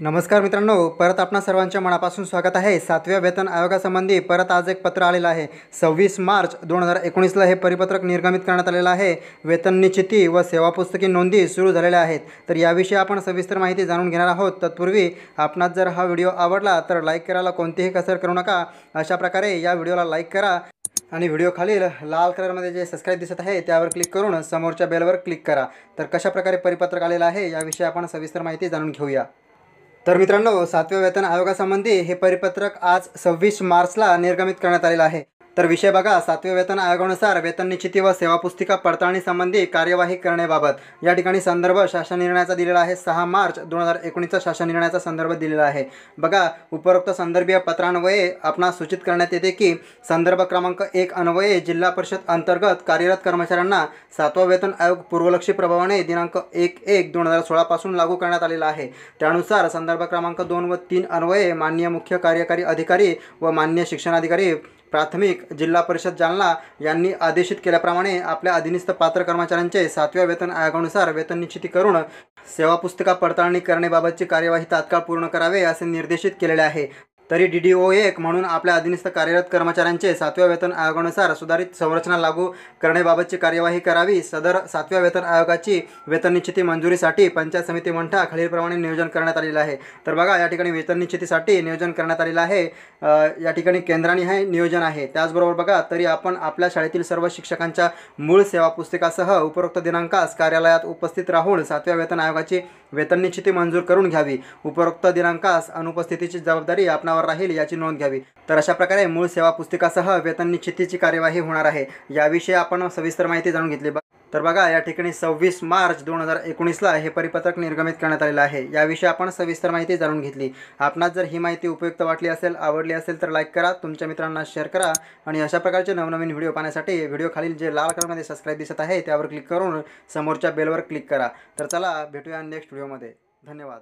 नमस्कार मित्रांनो परत आपणा सर्वांच्या मनापासून स्वागत आहे. सातव्या वेतन आयोगासंबंधी परत आज एक पत्र आलेलं आहे. सव्वीस मार्च दोन हजार एकोणीसला हे परिपत्रक निर्गमित करण्यात आलेलं आहे. वेतन निश्चिती व सेवा पुस्तकी नोंदी सुरू झालेल्या आहेत. तर याविषयी आपण सविस्तर माहिती जाणून घेणार आहोत. तत्पूर्वी आपणास जर हा व्हिडिओ आवडला तर लाईक करायला कोणतीही कसर करू नका. अशा प्रकारे या व्हिडिओला लाईक करा आणि व्हिडिओ खालील लाल कलरमध्ये जे सबस्क्राईब दिसत आहे त्यावर क्लिक करून समोरच्या बेलवर क्लिक करा. तर कशाप्रकारे परिपत्रक आलेलं आहे याविषयी आपण सविस्तर माहिती जाणून घेऊया. तर मित्रांनो सातव्या वेतन आयोगासंबंधी हे परिपत्रक आज सव्वीस मार्चला निर्गमित करण्यात आलेलं आहे. तर विषय बघा सातव्या वेतन आयोगानुसार वेतन निश्चिती व सेवा पुस्तिका पडताळणीसंबंधी कार्यवाही करण्याबाबत या ठिकाणी संदर्भ शासन निर्णयाचा दिलेला आहे. सहा मार्च दोन हजार एकोणीसचा शासन निर्णयाचा संदर्भ दिलेला आहे. बघा उपरोक्त संदर्भीय पत्रान्वये आपणास सूचित करण्यात येते की संदर्भ क्रमांक एक अन्वये जिल्हा परिषद अंतर्गत कार्यरत कर्मचाऱ्यांना सातवा वेतन आयोग पूर्वलक्षी प्रभावाने दिनांक एक एक दोन हजार सोळापासून लागू करण्यात आलेला आहे. त्यानुसार संदर्भ क्रमांक दोन व तीन अन्वये मान्य मुख्य कार्यकारी अधिकारी व मान्य शिक्षणाधिकारी प्राथमिक जिल्हा परिषद जालना यांनी आदेशित केल्याप्रमाणे आपल्या अधीनस्थ पात्र कर्मचाऱ्यांचे सातव्या वेतन आयोगानुसार वेतन निश्चिती करून सेवा पुस्तिका पडताळणी करण्याबाबतची कार्यवाही तात्काळ पूर्ण करावे असे निर्देशित केलेले आहे. तरी डी डी ओ एक म्हणून आपल्या अधीनस्थ कार्यरत कर्मचाऱ्यांचे सातव्या वेतन आयोगानुसार सुधारित संरचना लागू करण्याबाबतची कार्यवाही करावी. सदर सातव्या वेतन आयोगाची वेतन निश्चिती मंजुरीसाठी पंचायत समिती मंठा खालीलप्रमाणे नियोजन करण्यात आलेलं आहे. तर बघा या ठिकाणी वेतन निश्चितीसाठी नियोजन करण्यात आलेलं आहे. या ठिकाणी केंद्राने हे नियोजन आहे. त्याचबरोबर बघा तरी आपण आपल्या शाळेतील सर्व शिक्षकांच्या मूळ सेवा पुस्तिकासह उपरोक्त दिनांकास कार्यालयात उपस्थित राहून सातव्या वेतन आयोगाची वेतन निश्चिती मंजूर करून घ्यावी. उपरोक्त दिनांकास अनुपस्थितीची जबाबदारी आपणावर राहील याची नोंद घ्यावी. तर अशा प्रकारे मूळ सेवा पुस्तिकासह वेतन निश्चितीची कार्यवाही होणार आहे. याविषयी आपण सविस्तर माहिती जाणून घेतली तर बघा या ठिकाणी सव्वीस मार्च दोन हजार एकोणीसला हे परिपत्रक निर्गमित करण्यात आलेलं आहे. याविषयी आपण सविस्तर माहिती जाणून घेतली. आपणास जर ही माहिती उपयुक्त वाटली असेल आवडली असेल तर लाईक करा तुमच्या मित्रांना शेअर करा आणि अशा प्रकारचे नवनवीन व्हिडिओ पाहण्यासाठी व्हिडिओ खालील जे लाल कलरमध्ये सबस्क्राईब दिसत आहे त्यावर क्लिक करून समोरच्या बेलवर क्लिक करा. तर चला भेटूया नेक्स्ट व्हिडिओमध्ये धन्यवाद.